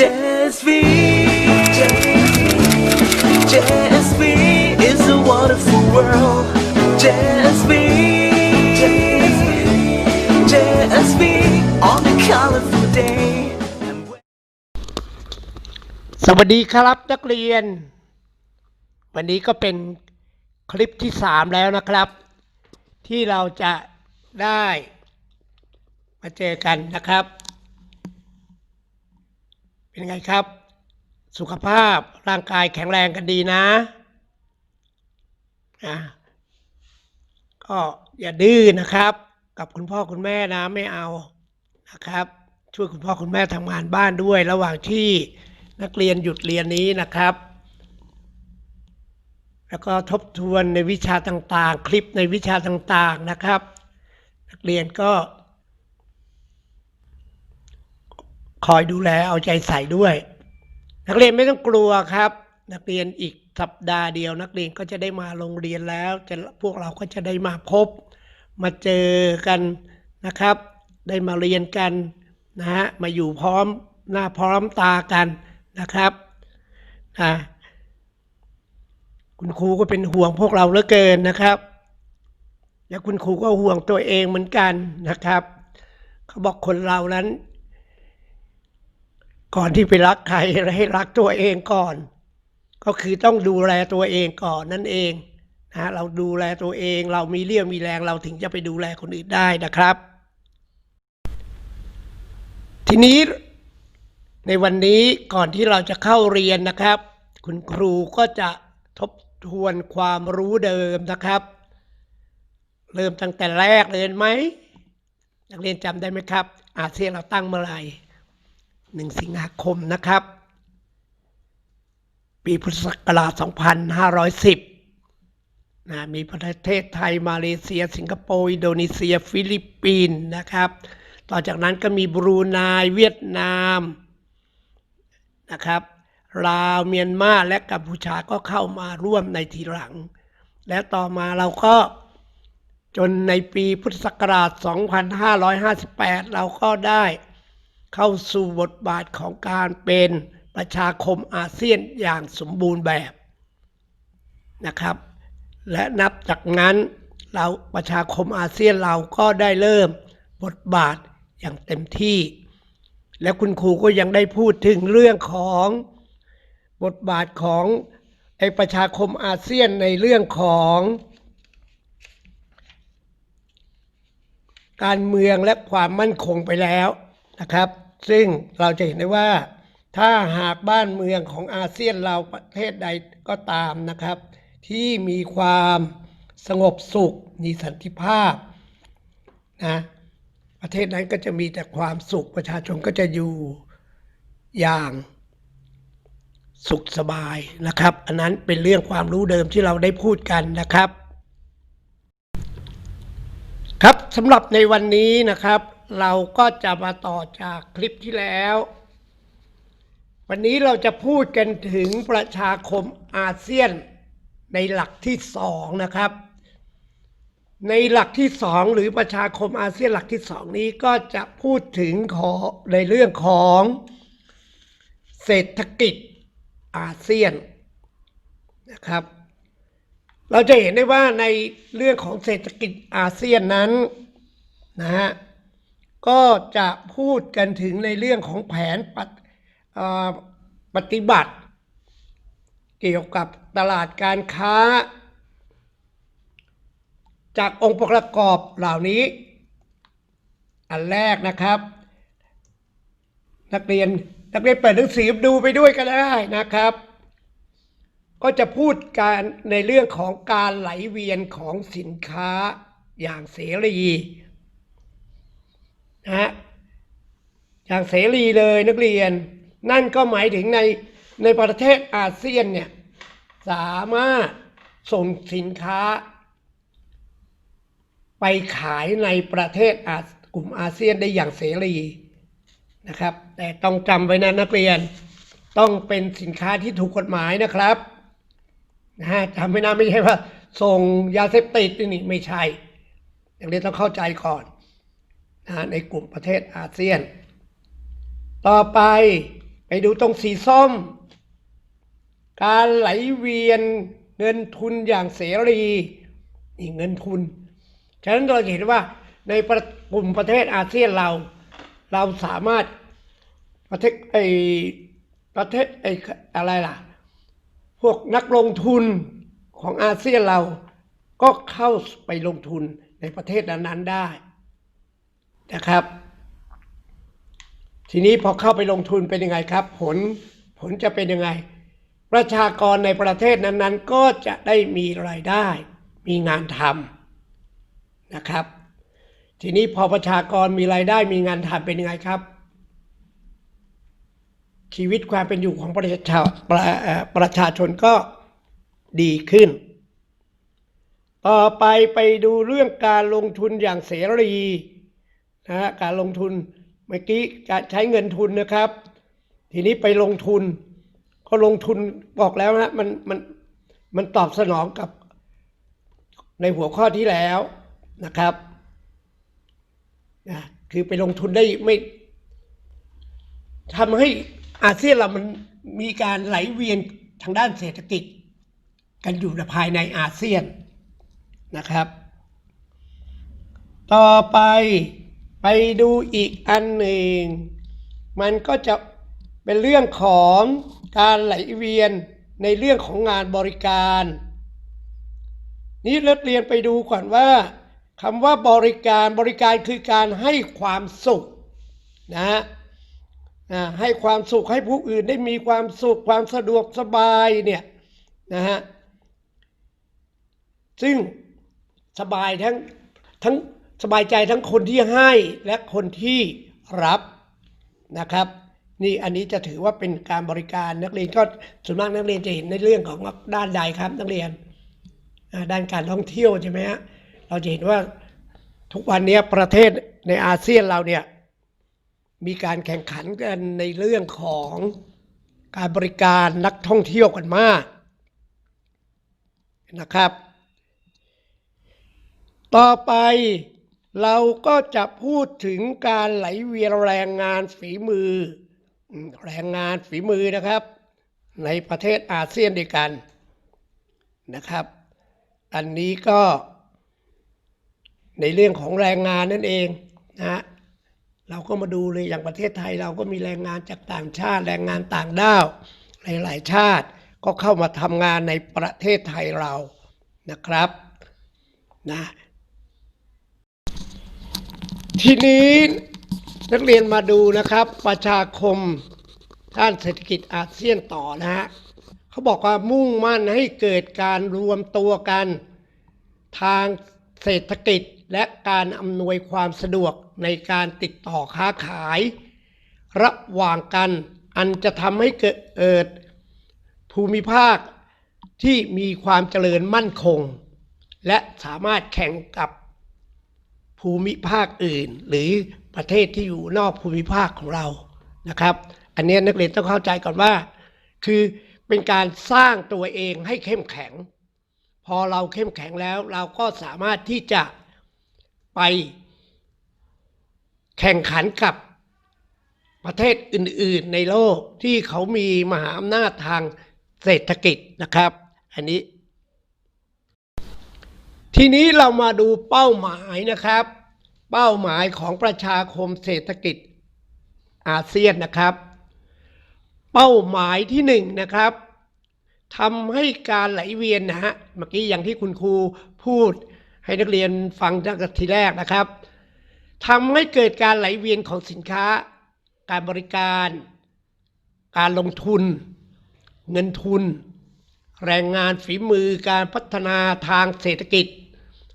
JSV JSV is a wonderful world JSV JSV on a colorful day สวัสดีครับนักเรียน วันนี้ก็เป็นคลิปที่สามแล้วนะครับ ที่เราจะได้มาเจอกันนะครับ เป็นไงครับ สุขภาพร่างกายแข็งแรงกันดีนะอะก็อย่าดื้อนะครับ กับคุณพ่อคุณแม่นะไม่เอานะครับ ช่วยคุณพ่อคุณแม่ทำงานบ้านด้วย ระหว่างที่นักเรียนหยุดเรียนนี้นะครับ แล้วก็ทบทวนในวิชาต่างๆ คลิปในวิชาต่างๆนะครับ นักเรียนก็ คอยดูแลเอาใจใส่ด้วย นักเรียนไม่ต้องกลัวครับ นักเรียนอีกสัปดาห์เดียวนักเรียนก็จะได้มาโรงเรียนแล้วจะพวกเราก็จะได้มาพบ มาเจอกันนะครับ ได้มาเรียนกันนะฮะมาอยู่พร้อมหน้าพร้อมตากันนะครับนะคุณครูก็เป็นห่วงพวกเราเหลือเกินนะครับ และคุณครูก็ห่วงตัวเองเหมือนกันนะครับ เขาบอกคนเรานั้น ก่อนที่ไปรักใครให้รักตัวเองก่อน ก็คือต้องดูแลตัวเองก่อนนั่นเองนะเราดูแลตัวเองเรามีเรี่ยวมีแรงเราถึงจะไปดูแลคนอื่นได้นะครับ ทีนี้ในวันนี้ก่อนที่เราจะเข้าเรียนนะครับ คุณครูก็จะทบทวนความรู้เดิมนะครับ เริ่มตั้งแต่แรกเลยไหมนักเรียนจำได้ไหมครับ อาเซียนเราตั้งเมื่อไหร่ หนึ่งสิงหาคมนะครับ ปีพุทธศักราช 2510 นะ มีประเทศไทย มาเลเซีย สิงคโปร์ อินโดนีเซีย ฟิลิปปินส์นะครับ ต่อจากนั้นก็มีบรูไนเวียดนามนะครับลาวเมียนมาและกัมพูชาก็เข้ามาร่วมในทีหลัง และต่อมาเราก็จนในปีพุทธศักราช 2558 เราก็ได้ เข้าสู่บทบาทของการเป็นประชาคมอาเซียนอย่างสมบูรณ์แบบนะครับ และนับจากนั้นเราประชาคมอาเซียนเราก็ได้เริ่มบทบาทอย่างเต็มที่ และคุณครูก็ยังได้พูดถึงเรื่องของบทบาทของไอประชาคมอาเซียนในเรื่องของ การเมืองและความมั่นคงไปแล้วนะครับ ซึ่งเราจะเห็นได้ว่า ถ้าหากบ้านเมืองของอาเซียนเราประเทศใดก็ตามนะครับ ที่มีความสงบสุขมีสันติภาพนะประเทศนั้นก็จะมีแต่ความสุขประชาชนก็จะอยู่อย่างสุขสบายนะครับ อันนั้นเป็นเรื่องความรู้เดิมที่เราได้พูดกันนะครับ ครับสำหรับในวันนี้นะครับ เราก็จะมาต่อจากคลิปที่แล้ว วันนี้เราจะพูดกันถึงประชาคมอาเซียนในหลักที่สองนะครับ ในหลักที่สองหรือประชาคมอาเซียนหลักที่สองนี้ก็จะพูดถึงขอในเรื่องของเศรษฐกิจอาเซียนนะครับ เราจะเห็นได้ว่าในเรื่องของเศรษฐกิจอาเซียนนั้นนะฮะ ก็จะพูดกันถึงในเรื่องของแผนปฏิเอ่อปฏิบัติ เกี่ยวกับตลาดการค้า จากองค์ประกอบเหล่านี้ อันแรกนะครับ นักเรียนนักเรียนเปิดหนังสือดูไปด้วยก็ได้นะครับ ก็จะพูดการในเรื่องของการไหลเวียนของสินค้าอย่างเสรี นะฮะอย่างเสรีเลยนักเรียน นั่นก็หมายถึงในในประเทศอาเซียนเนี่ยสามารถส่งสินค้า ไปขายในประเทศอากลุ่มอาเซียนได้อย่างเสรีนะครับ แต่ต้องจำไว้นะนักเรียนต้องเป็นสินค้าที่ถูกกฎหมายนะครับนะฮะจำไม่น่าไม่ใช่ว่าส่งยาเสพติดนี่ไม่ใช่อย่างนี้ต้องเข้าใจก่อน ในกลุ่มประเทศอาเซียน ต่อไปไปดูตรงสีส้ม การไหลเวียนเงินทุนอย่างเสรีนี่เงินทุน ฉะนั้นเราเห็นว่าในกลุ่มประเทศอาเซียนเรา เราสามารถประเทศไอประเทศไออะไรล่ะ พวกนักลงทุนของอาเซียนเราก็เข้าไปลงทุนในประเทศนั้นๆได้ นะครับ ทีนี้พอเข้าไปลงทุนเป็นยังไงครับ ผลผลจะเป็นยังไง ประชากรในประเทศนั้นๆ ก็จะได้มีรายได้ มีงานทำนะครับ ทีนี้พอประชากรมีรายได้มีงานทำเป็นยังไงครับ ชีวิตความเป็นอยู่ของประชาประประชาชนก็ดีขึ้น ต่อไปไปดูเรื่องการลงทุนอย่างเสรี นะฮะการลงทุนเมื่อกี้การใช้เงินทุนนะครับ ทีนี้ไปลงทุน ก็ลงทุนบอกแล้วนะมันมันมันตอบสนองกับในหัวข้อที่แล้วนะครับนะคือไปลงทุนได้ไม่ทำให้อาเซียนเรามันมีการไหลเวียนทางด้านเศรษฐกิจ กันอยู่ในภายในอาเซียนนะครับ ต่อไป ไปดูอีกอันหนึ่ง มันก็จะเป็นเรื่องของการไหลเวียนในเรื่องของงานบริการ นี่เลิกเรียนไปดูก่อนว่าคำว่าบริการบริการคือการให้ความสุขนะฮะให้ความสุขให้ผู้อื่นได้มีความสุขความสะดวกสบายเนี่ยนะฮะซึ่งสบายทั้งทั้ง สบายใจทั้งคนที่ให้และคนที่รับนะครับ นี่อันนี้จะถือว่าเป็นการบริการนักเรียนก็ส่วนมากนักเรียนจะเห็นในเรื่องของด้านใดครับนักเรียนด้านการท่องเที่ยวใช่ไหมฮะเราจะเห็นว่าทุกวันนี้ประเทศในอาเซียนเราเนี่ยมีการแข่งขันกันในเรื่องของการบริการนักท่องเที่ยวกันมากนะครับ ต่อไป เราก็จะพูดถึงการไหลเวียนแรงงานฝีมือ แรงงานฝีมือนะครับ ในประเทศอาเซียนด้วยกันนะครับ อันนี้ก็ในเรื่องของแรงงานนั่นเองนะฮะเราก็มาดูเลยอย่างประเทศไทยเราก็มีแรงงานจากต่างชาติ แรงงานต่างด้าวหลายๆชาติก็เข้ามาทำงานในประเทศไทยเรานะครับนะ ทีนี้นักเรียนมาดูนะครับ ประชาคมด้านเศรษฐกิจอาเซียนต่อนะฮะเขาบอกว่ามุ่งมั่นให้เกิดการรวมตัวกัน ทางเศรษฐกิจและการอำนวยความสะดวกในการติดต่อค้าขาย ระหว่างกันอันจะทำให้เกิดภูมิภาคที่มีความเจริญมั่นคง และสามารถแข่งกับ ภูมิภาคอื่น หรือประเทศที่อยู่นอกภูมิภาคของเรานะครับ อันนี้นักเรียนต้องเข้าใจก่อนว่า คือเป็นการสร้างตัวเองให้เข้มแข็ง พอเราเข้มแข็งแล้วเราก็สามารถที่จะไปแข่งขันกับประเทศอื่น ๆ ในโลกที่เขามีมหาอำนาจทางเศรษฐกิจนะครับ อันนี้ ทีนี้เรามาดูเป้าหมายนะครับ เป้าหมายของประชาคมเศรษฐกิจอาเซียนนะครับ เป้าหมายที่หนึ่งนะครับทำให้การไหลเวียนนะฮะเมื่อกี้อย่างที่คุณครูพูดให้นักเรียนฟังตั้งแต่ทีแรกนะครับทำให้เกิดการไหลเวียนของสินค้า การบริการ การลงทุน เงินทุน แรงงานฝีมือการพัฒนาทางเศรษฐกิจ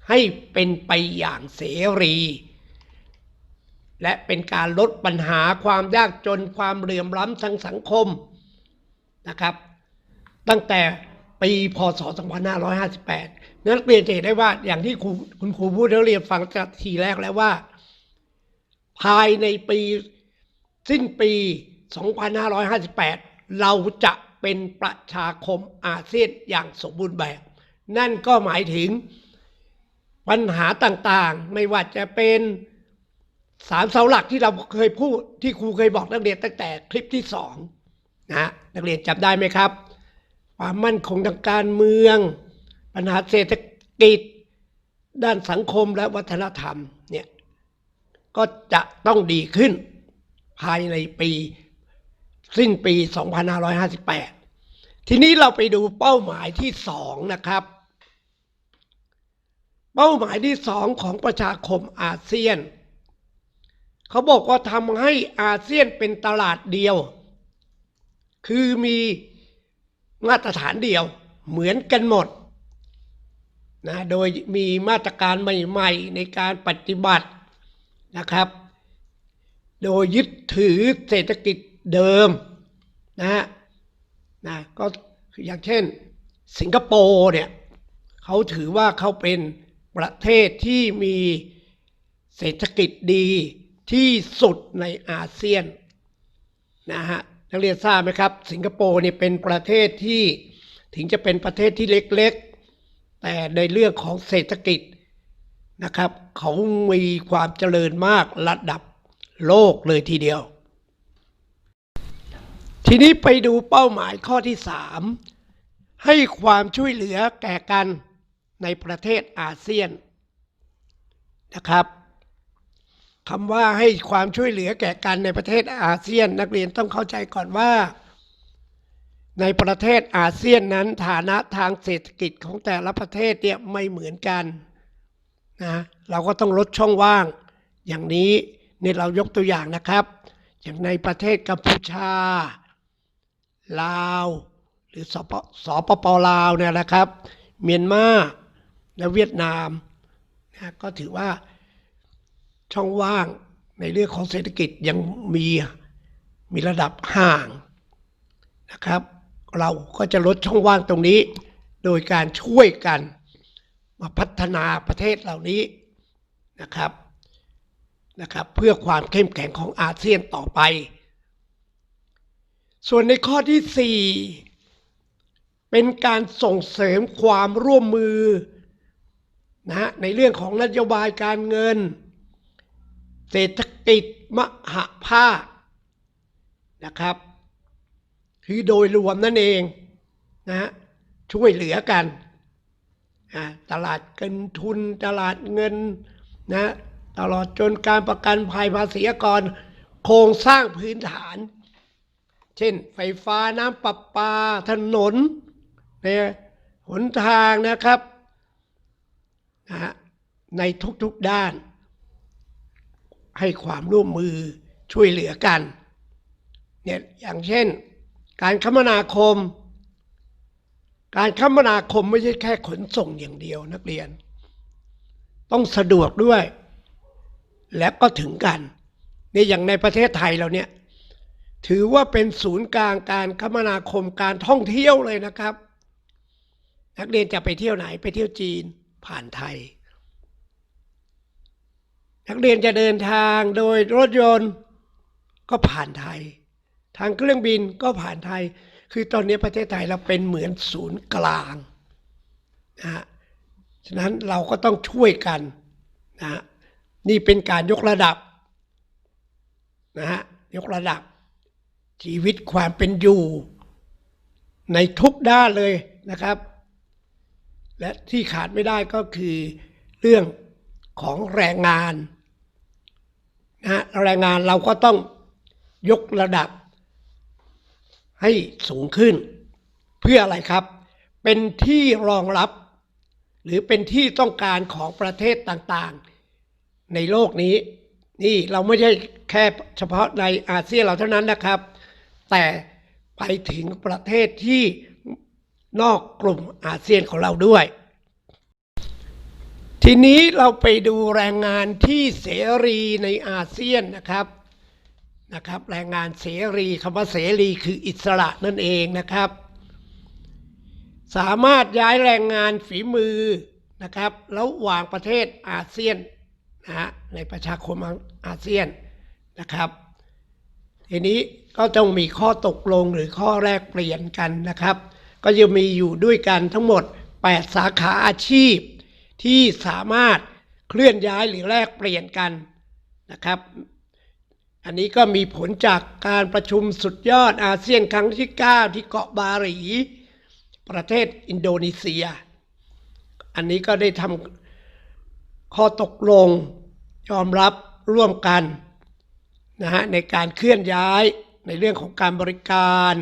ให้เป็นไปอย่างเสรี และเป็นการลดปัญหาความยากจนความเหลื่อมล้ำทางสังคมนะครับ ตั้งแต่ปีพศ 2558 นักเรียนจะเห็นได้ว่าอย่างที่ครูคุณครูพูดนักเรียนฟังจากทีแรกแล้วว่า ภายในปีสิ้นปี 2558 เราจะเป็นประชาคมอาเซียนอย่างสมบูรณ์แบบ นั่นก็หมายถึง ปัญหาต่างๆ ไม่ว่าจะเป็นสามเสาหลักที่เราเคยพูดที่ครูเคยบอกนักเรียนตั้งแต่คลิปที่สองนะนักเรียนจำได้ไหมครับ ความมั่นคงทางการเมือง ปัญหาเศรษฐกิจ ด้านสังคมและวัฒนธรรมเนี่ยก็จะต้องดีขึ้นภายในปีสิ้นปี 2558 ทีนี้เราไปดูเป้าหมายที่สองนะครับ เป้าหมายที่สองของประชาคมอาเซียน เขาบอกว่าทำให้อาเซียนเป็นตลาดเดียว คือมีมาตรฐานเดียวเหมือนกันหมดนะโดยมีมาตรการใหม่ๆในการปฏิบัตินะครับ โดยยึดถือเศรษฐกิจเดิมนะนะก็อย่างเช่นสิงคโปร์เนี่ยเขาถือว่าเขาเป็น ประเทศที่มีเศรษฐกิจดีที่สุดในอาเซียนนะฮะนักเรียนทราบไหมครับ สิงคโปร์เนี่ยเป็นประเทศที่ถึงจะเป็นประเทศที่เล็กๆ แต่ในเรื่องของเศรษฐกิจนะครับ เขามีความเจริญมากระดับโลกเลยทีเดียว ทีนี้ไปดูเป้าหมายข้อที่สามให้ความช่วยเหลือแก่กัน ในประเทศอาเซียนนะครับคำว่าให้ความช่วยเหลือแก่กันในประเทศอาเซียน นักเรียนต้องเข้าใจก่อนว่า ในประเทศอาเซียนนั้นฐานะทางเศรษฐกิจของแต่ละประเทศเนี่ยไม่เหมือนกันนะเราก็ต้องลดช่องว่าง อย่างนี้นี่เรายกตัวอย่างนะครับ อย่างในประเทศกัมพูชา ลาว หรือสปสปปลาวเนี่ยนะครับ เมียนมา และเวียดนามนะก็ถือว่าช่องว่างในเรื่องของเศรษฐกิจยังมีมีระดับห่างนะครับ เราก็จะลดช่องว่างตรงนี้ โดยการช่วยกันมาพัฒนาประเทศเหล่านี้นะครับนะครับ เพื่อความเข้มแข็งของอาเซียนต่อไป ส่วนในข้อที่ 4 เป็นการส่งเสริมความร่วมมือ นะฮะในเรื่องของนโยบายการเงิน เศรษฐกิจมหภาคนะครับ คือโดยรวมนั่นเองนะฮะช่วยเหลือกันตลาดเงินทุนตลาดเงินนะตลอดจนการประกันภัยภาษีกร โครงสร้างพื้นฐาน เช่น ไฟฟ้าน้ำประปาถนนเนี่ยหนทางนะครับ นะฮะในทุกๆด้าน ให้ความร่วมมือช่วยเหลือกันเนี่ยอย่างเช่น การคมนาคม การคมนาคมไม่ใช่แค่ขนส่งอย่างเดียวนักเรียน ต้องสะดวกด้วย และก็ถึงกันในอย่างในประเทศไทยเราเนี่ยถือว่าเป็นศูนย์กลางการคมนาคมการท่องเที่ยวเลยนะครับ นักเรียนจะไปเที่ยวไหนไปเที่ยวจีน ผ่านไทย นักเรียนจะเดินทางโดยรถยนต์ก็ผ่านไทย ทางเครื่องบินก็ผ่านไทย คือตอนนี้ประเทศไทยเราเป็นเหมือนศูนย์กลางนะฮะฉะนั้นเราก็ต้องช่วยกันนะฮะนี่เป็นการยกระดับนะฮะยกระดับชีวิตความเป็นอยู่ ในทุกด้านเลยนะครับ และที่ขาดไม่ได้ก็คือเรื่องของแรงงานนะฮะแรงงานเราก็ต้องยกระดับ ให้สูงขึ้น เพื่ออะไรครับ เป็นที่รองรับ หรือเป็นที่ต้องการของประเทศต่างๆ ในโลกนี้ นี่เราไม่ใช่แค่เฉพาะในอาเซียนเราเท่านั้นนะครับ แต่ไปถึงประเทศที่ นอกกลุ่มอาเซียนของเราด้วย ทีนี้เราไปดูแรงงานที่เสรีในอาเซียนนะครับนะครับ แรงงานเสรีคำว่าเสรีคืออิสระนั่นเองนะครับ สามารถย้ายแรงงานฝีมือนะครับระหว่างประเทศอาเซียนนะฮะในประชาคมอาเซียนนะครับ ทีนี้ก็ต้องมีข้อตกลงหรือข้อแลกเปลี่ยนกันนะครับ ก็จะมีอยู่ด้วยกันทั้งหมด 8 สาขาอาชีพ ที่สามารถเคลื่อนย้ายหรือแลกเปลี่ยนกันนะครับ อันนี้ก็มีผลจากการประชุมสุดยอดอาเซียนครั้งที่ 9 ที่เกาะบาหลี ประเทศอินโดนีเซีย อันนี้ก็ได้ทำข้อตกลงยอมรับร่วมกันนะฮะในการเคลื่อนย้ายในเรื่องของการบริการ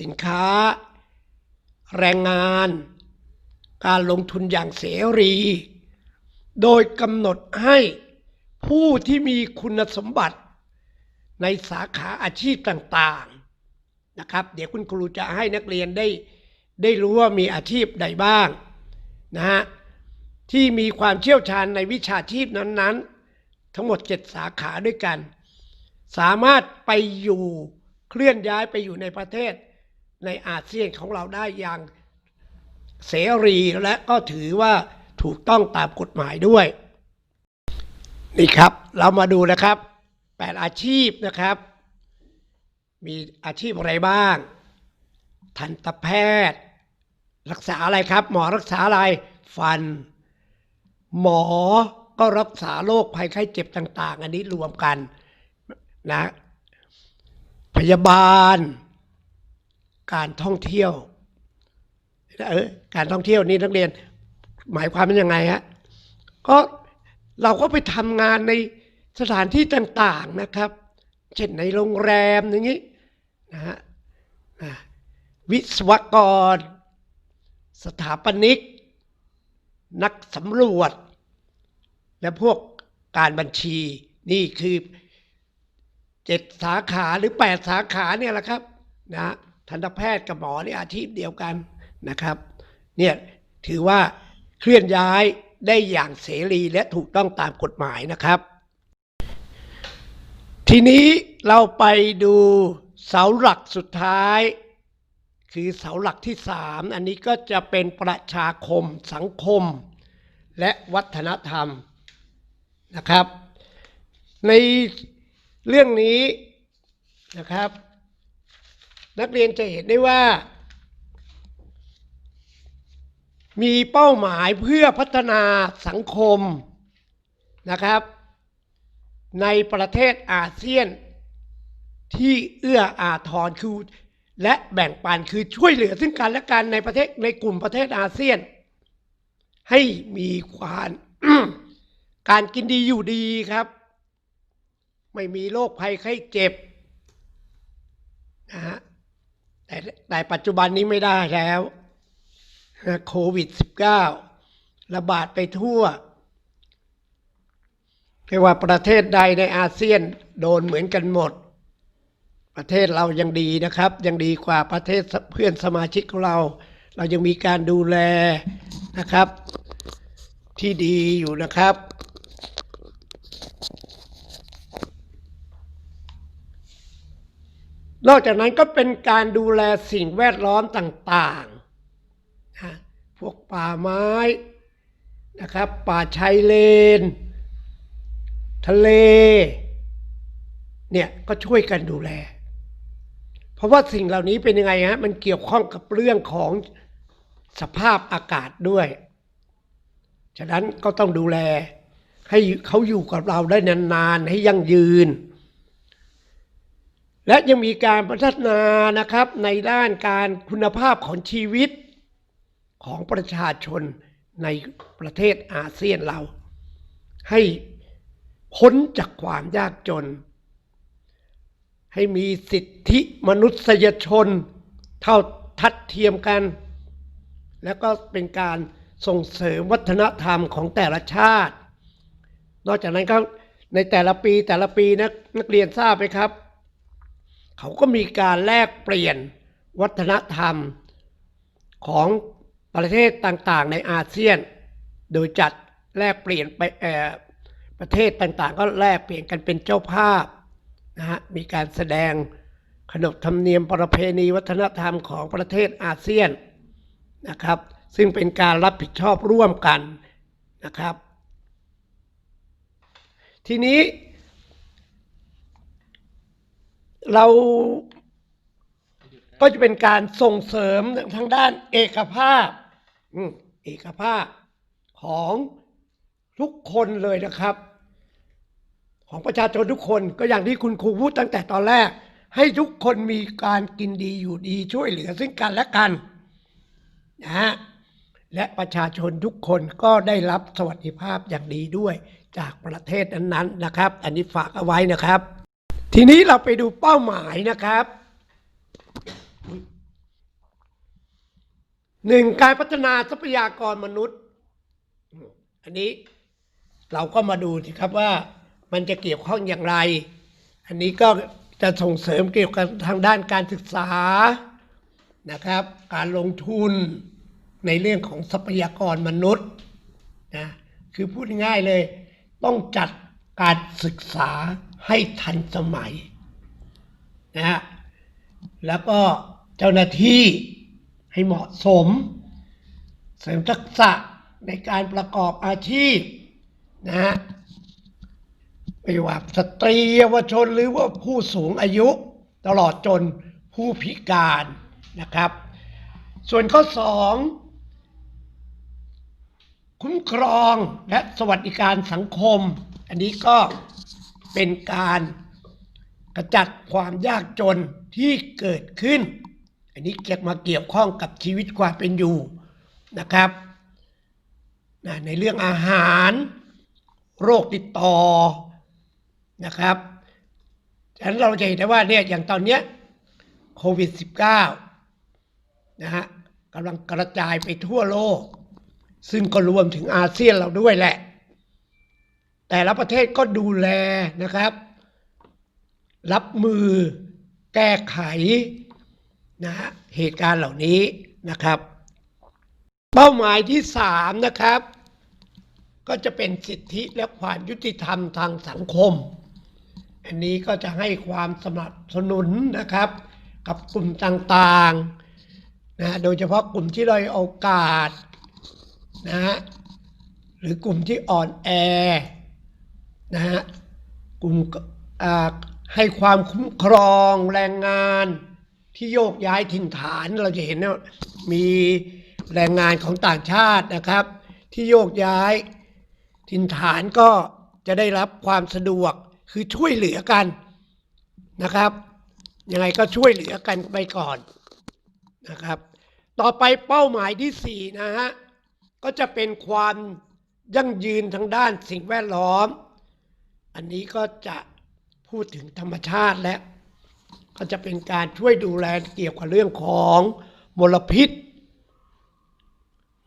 สินค้า แรงงาน การลงทุนอย่างเสรี โดยกำหนดให้ผู้ที่มีคุณสมบัติในสาขาอาชีพต่างๆนะครับ เดี๋ยวคุณครูจะให้นักเรียนได้ได้รู้ว่ามีอาชีพใดบ้างนะฮะที่มีความเชี่ยวชาญในวิชาชีพนั้นๆ ทั้งหมด 7 สาขาด้วยกัน สามารถไปอยู่เคลื่อนย้ายไปอยู่ในประเทศ ในอาเซียนของเราได้อย่างเสรีและก็ถือว่าถูกต้องตามกฎหมายด้วย นี่ครับเรามาดูนะครับแปดอาชีพนะครับ มีอาชีพอะไรบ้าง ทันตแพทย์ รักษาอะไรครับ หมอรักษาอะไรฟัน หมอก็รักษาโรคภัยไข้เจ็บต่าง ๆ อันนี้รวมกันนะ พยาบาล การท่องเที่ยวเออการท่องเที่ยวนี่นักเรียนหมายความเป็นยังไงฮะก็เราก็ไปทำงานในสถานที่ต่างๆนะครับ เช่นในโรงแรมอย่างนี้นะฮะวิศวกร สถาปนิก นักสำรวจ และพวกการบัญชีนี่คือเจ็ดสาขาหรือแปดสาขาเนี่ยแหละครับนะ ทันตแพทย์กับหมอนี่อาชีพเดียวกันนะครับเนี่ยถือว่าเคลื่อนย้ายได้อย่างเสรีและถูกต้องตามกฎหมายนะครับ ทีนี้เราไปดูเสาหลักสุดท้าย คือเสาหลักที่สามอันนี้ก็จะเป็นประชาคมสังคม และวัฒนธรรมนะครับ ในเรื่องนี้นะครับ นักเรียนจะเห็นได้ว่า มีเป้าหมายเพื่อพัฒนาสังคมนะครับ ในประเทศอาเซียน ที่เอื้ออาทรคือและแบ่งปันคือช่วยเหลือซึ่งกันและกันในประเทศในกลุ่มประเทศอาเซียน ให้มีความการกินดีอยู่ดีครับ ไม่มีโรคภัยไข้เจ็บนะฮะ แต่แต่ปัจจุบันนี้ไม่ได้แล้วโควิด -19 ระบาดไปทั่วไม่ว่าประเทศใดในอาเซียนโดนเหมือนกันหมด ประเทศเรายังดีนะครับ ยังดีกว่าประเทศเพื่อนสมาชิกของเรา เรายังมีการดูแลนะครับ ที่ดีอยู่นะครับ นอกจากนั้นก็เป็นการดูแลสิ่งแวดล้อมต่างๆนะพวกป่าไม้นะครับป่าชายเลน ทะเลเนี่ยก็ช่วยกันดูแล เพราะว่าสิ่งเหล่านี้เป็นยังไงฮะมันเกี่ยวข้องกับเรื่องของสภาพอากาศด้วย ฉะนั้นก็ต้องดูแลให้เขาอยู่กับเราได้นานๆ ให้ยั่งยืน และยังมีการพัฒนานะครับในด้านการคุณภาพของชีวิตของประชาชนในประเทศอาเซียนเรา ให้พ้นจากความยากจน ให้มีสิทธิมนุษยชน เท่าทัดเทียมกัน แล้วก็เป็นการส่งเสริมวัฒนธรรมของแต่ละชาติ นอกจากนั้นก็ในแต่ละปีแต่ละปีนักนักเรียนทราบไหมครับ เขาก็มีการแลกเปลี่ยนวัฒนธรรมของประเทศต่างๆ ในอาเซียน โดยจัดแลกเปลี่ยนไปประเทศต่างๆ ก็แลกเปลี่ยนกันเป็นเจ้าภาพนะฮะมีการแสดงขนบธรรมเนียมประเพณีวัฒนธรรมของประเทศอาเซียนนะครับ ซึ่งเป็นการรับผิดชอบร่วมกันนะครับ ทีนี้ เราก็จะเป็นการส่งเสริมทางด้านเอกภาพเอกภาพของทุกคนเลยนะครับ ของประชาชนทุกคนก็อย่างที่คุณครูพูดตั้งแต่ตอนแรก ให้ทุกคนมีการกินดีอยู่ดีช่วยเหลือซึ่งกันและกันนะฮะและประชาชนทุกคนก็ได้รับสวัสดิภาพอย่างดีด้วยจากประเทศนั้นๆนะครับ อันนี้ฝากเอาไว้นะครับ ทีนี้เราไปดูเป้าหมายนะครับหนึ่งการพัฒนาทรัพยากรมนุษย์ อันนี้เราก็มาดูสิครับว่ามันจะเกี่ยวข้องอย่างไร อันนี้ก็จะส่งเสริมเกี่ยวกับทางด้านการศึกษานะครับ การลงทุนในเรื่องของทรัพยากรมนุษย์นะคือพูดง่ายเลย ต้องจัดการศึกษา ให้ทันสมัยนะฮะแล้วก็เจ้าหน้าที่ให้เหมาะสม เสริมทักษะในการประกอบอาชีพนะฮะไม่ว่าสตรีเยาวชนหรือว่าผู้สูงอายุตลอดจนผู้พิการนะครับ ส่วนข้อสองคุ้มครองและสวัสดิการสังคม อันนี้ก็ เป็นการกระจัดความยากจนที่เกิดขึ้น อันนี้เกี่ยวมาเกี่ยวข้องกับชีวิตความเป็นอยู่นะครับนะในเรื่องอาหาร โรคติดต่อนะครับฉะนั้นเราจะเห็นได้ว่าเนี่ยอย่างตอนเนี้ยโควิด -19 นะฮะกำลังกระจายไปทั่วโลก ซึ่งก็รวมถึงอาเซียนเราด้วยแหละ แต่ละประเทศก็ดูแลนะครับ รับมือแก้ไขนะฮะเหตุการณ์เหล่านี้นะครับ เป้าหมายที่สามนะครับ ก็จะเป็นสิทธิและความยุติธรรมทางสังคม อันนี้ก็จะให้ความสนับสนุนนะครับ กับกลุ่มต่างๆนะโดยเฉพาะกลุ่มที่ด้อยโอกาสนะฮะหรือกลุ่มที่อ่อนแอ นะฮะกลุ่มให้ความคุ้มครองแรงงานที่โยกย้ายถิ่นฐานเราจะเห็นว่ามีแรงงานของต่างชาตินะครับ ที่โยกย้ายถิ่นฐานก็จะได้รับความสะดวกคือช่วยเหลือกันนะครับยังไงก็ช่วยเหลือกันไปก่อนนะครับ ต่อไปเป้าหมายที่สี่นะฮะก็จะเป็นความยั่งยืนทางด้านสิ่งแวดล้อม อันนี้ก็จะพูดถึงธรรมชาติและก็จะเป็นการช่วยดูแลเกี่ยวกับเรื่องของมลพิษ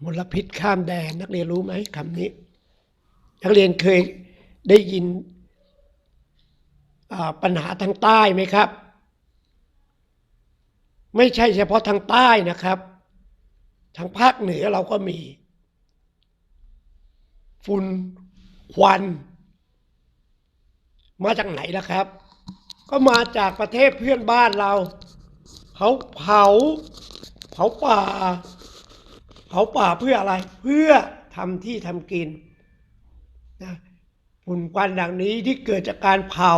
มลพิษข้ามแดนนักเรียนรู้ไหมคำนี้ นักเรียนเคยได้ยินปัญหาทางใต้ไหมครับ ไม่ใช่เฉพาะทางใต้นะครับ ทางภาคเหนือเราก็มี ฝุ่นควัน มาจากไหนล่ะครับ ก็มาจากประเทศเพื่อนบ้านเราเขาเผา เผาป่า เผาป่าเพื่ออะไร เพื่อทำที่ทำกินนะฝุ่นควันดังนี้ที่เกิดจากการเผา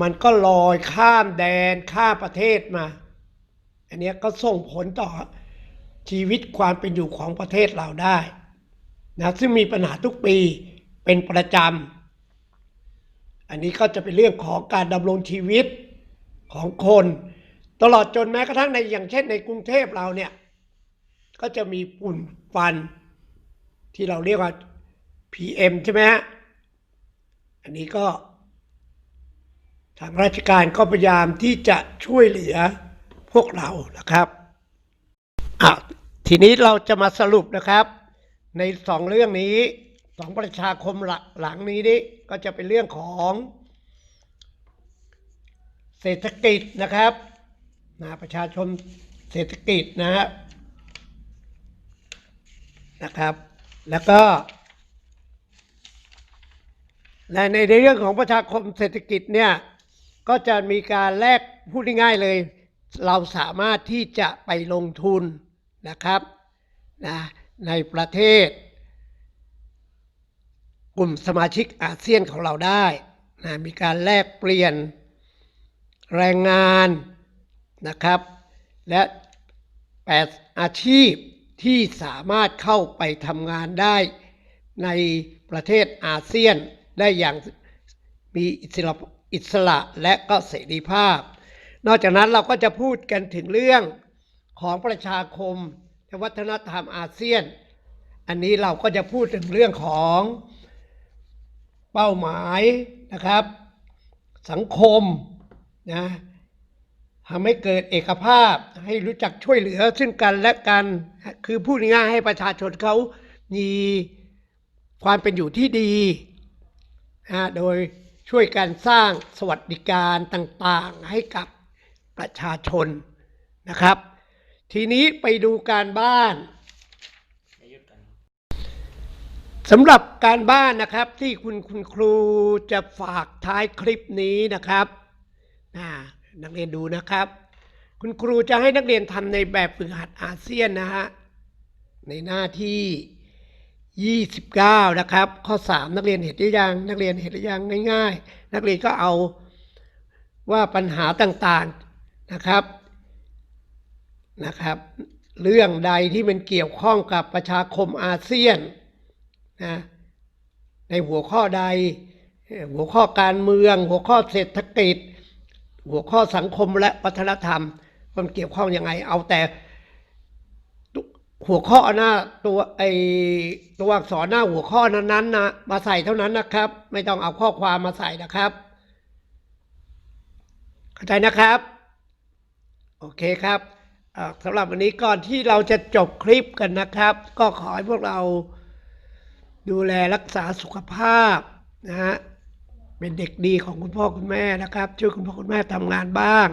มันก็ลอยข้ามแดนข้ามประเทศมา อันนี้ก็ส่งผลต่อชีวิตความเป็นอยู่ของประเทศเราได้นะซึ่งมีปัญหาทุกปีเป็นประจำ อันนี้ก็จะเป็นเรื่องของการดำรงชีวิตของคน ตลอดจนแม้กระทั่งในอย่างเช่นในกรุงเทพเราเนี่ยก็จะมีฝุ่นฟันที่เราเรียกว่า PM ใช่ไหมฮะ อันนี้ก็ ทางราชการก็พยายามที่จะช่วยเหลือพวกเรานะครับอะทีนี้เราจะมาสรุปนะครับ ในสองเรื่องนี้ สองประชาคมหลักหลังนี้นี่ก็จะเป็นเรื่องของเศรษฐกิจนะครับนะประชาชนเศรษฐกิจนะฮะนะครับ แล้วก็และในเรื่องของประชาคมเศรษฐกิจเนี่ยก็จะมีการแลกพูดง่ายๆเลย เราสามารถที่จะไปลงทุนนะครับนะในประเทศ กลุ่มสมาชิกอาเซียนของเราได้นะมีการแลกเปลี่ยนแรงงานนะครับ และแปดอาชีพที่สามารถเข้าไปทำงานได้ในประเทศอาเซียนได้อย่างมีอิสระอิสระและก็เสรีภาพ นอกจากนั้นเราก็จะพูดกันถึงเรื่องของประชาคมและวัฒนธรรมอาเซียน อันนี้เราก็จะพูดถึงเรื่องของ เป้าหมายนะครับ สังคมนะทำให้เกิดเอกภาพให้รู้จักช่วยเหลือซึ่งกันและกันคือพูดง่ายให้ประชาชนเขามีความเป็นอยู่ที่ดีนะโดยช่วยกันสร้างสวัสดิการต่างๆให้กับประชาชนนะครับ ทีนี้ไปดูการบ้าน สำหรับการบ้านนะครับที่คุณคุณครูจะฝากท้ายคลิปนี้นะครับอ่านักเรียนดูนะครับ คุณครูจะให้นักเรียนทำในแบบฝึกหัดอาเซียนนะฮะในหน้าที่ 29 นะครับ ข้อ 3 นักเรียนเห็นหรือยัง นักเรียนเห็นหรือยังง่าย ๆ นักเรียนก็เอาว่าปัญหาต่างๆนะครับนะครับ เรื่องใดที่มันเกี่ยวข้องกับประชาคมอาเซียน นะในหัวข้อใด หัวข้อการเมือง หัวข้อเศรษฐกิจ หัวข้อสังคมและวัฒนธรรม มันเกี่ยวข้องยังไง เอาแต่ หัวข้อหน้าตัวไอตัวอักษรหน้าหัวข้อนั้นๆนะมาใส่เท่านั้นนะครับ ไม่ต้องเอาข้อความมาใส่นะครับเข้าใจนะครับ โอเคครับสำหรับวันนี้ก่อนที่เราจะจบคลิปกันนะครับ ก็ขอให้พวกเรา ดูแลรักษาสุขภาพนะฮะเป็นเด็กดีของคุณพ่อคุณแม่นะครับ ช่วยคุณพ่อคุณแม่ทำงานบ้าง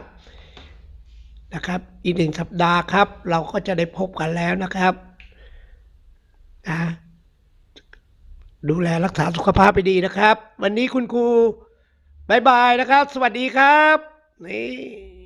นะครับ อีกหนึ่งสัปดาห์ครับ เราก็จะได้พบกันแล้วนะครับนะดูแลรักษาสุขภาพไปดีนะครับ วันนี้คุณครูบายบายนะครับ สวัสดีครับ นี่